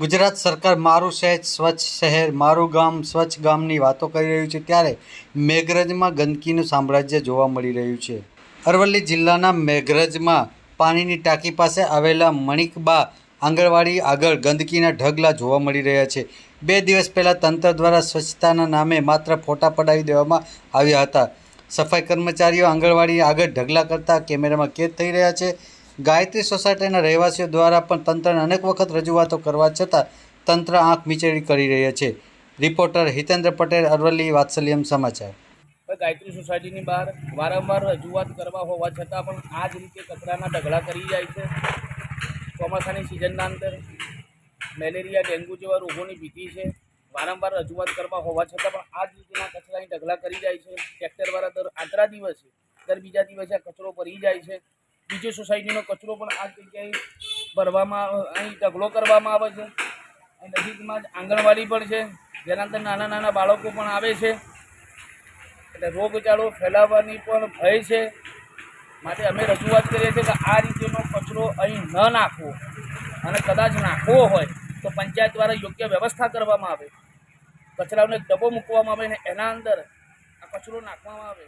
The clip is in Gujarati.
ગુજરાત સરકાર મારું શહેર સ્વચ્છ શહેર, મારું ગામ સ્વચ્છ ગામની વાતો કરી રહ્યું છે ત્યારે મેઘરજમાં ગંદકીનું સામ્રાજ્ય જોવા મળી રહ્યું છે. અરવલ્લી જિલ્લાના મેઘરજમાં પાણીની ટાંકી પાસે આવેલા મણિકબા આંગણવાડી આગળ ગંદકીના ઢગલા જોવા મળી રહ્યા છે. બે દિવસ પહેલાં તંત્ર દ્વારા સ્વચ્છતાના નામે માત્ર ફોટા પડાવી દેવામાં આવ્યા હતા. સફાઈ કર્મચારીઓ આંગણવાડી આગળ ઢગલા કરતા કેમેરામાં કેદ થઈ રહ્યા છે. ગાયત્રી સોસાયટીના રહેવાસીઓ દ્વારા પણ તંત્રને અનેક વખત રજૂઆતો કરવા છતાં તંત્ર આંખ મીચેડી કરી રહ્યા છે. રિપોર્ટર હિતેન્દ્ર પટેલ, અરવલ્લી, વાત્સલ્યમ સમાચાર. ગાયત્રી સોસાયટીની બહાર વારંવાર રજૂઆત કરવા હોવા છતાં પણ આ જ રીતે કચરાના ઢગલા કરી જાય છે. ચોમાસાની સિઝનના અંદર મેલેરિયા ડેન્ગ્યુ જેવા રોગોની ભીતિ છે. વારંવાર રજૂઆત કરવા હોવા છતાં પણ આ જ રીતના કચરાની ઢગલા કરી જાય છે. ટ્રેક્ટરવાળા દર આટલા દિવસે, દર બીજા દિવસે આ કચરો ભરી જાય છે. બીજી સોસાયટીનો કચરો પણ આ જગ્યાએ ભરવામાં, અહીં ઢગલો કરવામાં આવે છે. અહીં નજીકમાં જ આંગણવાડી પણ છે. જેના અંદર નાના નાના બાળકો પણ આવે છે. એટલે રોગચાળો ફેલાવવાની પણ ભય છે. માટે અમે રજૂઆત કરીએ છીએ કે આ રીતેનો કચરો અહીં ન નાખવો. અને કદાચ નાખવો હોય તો પંચાયત દ્વારા યોગ્ય વ્યવસ્થા કરવામાં આવે. કચરાનો એક ડબ્બો મૂકવામાં આવે અને એના અંદર આ કચરો નાખવામાં આવે.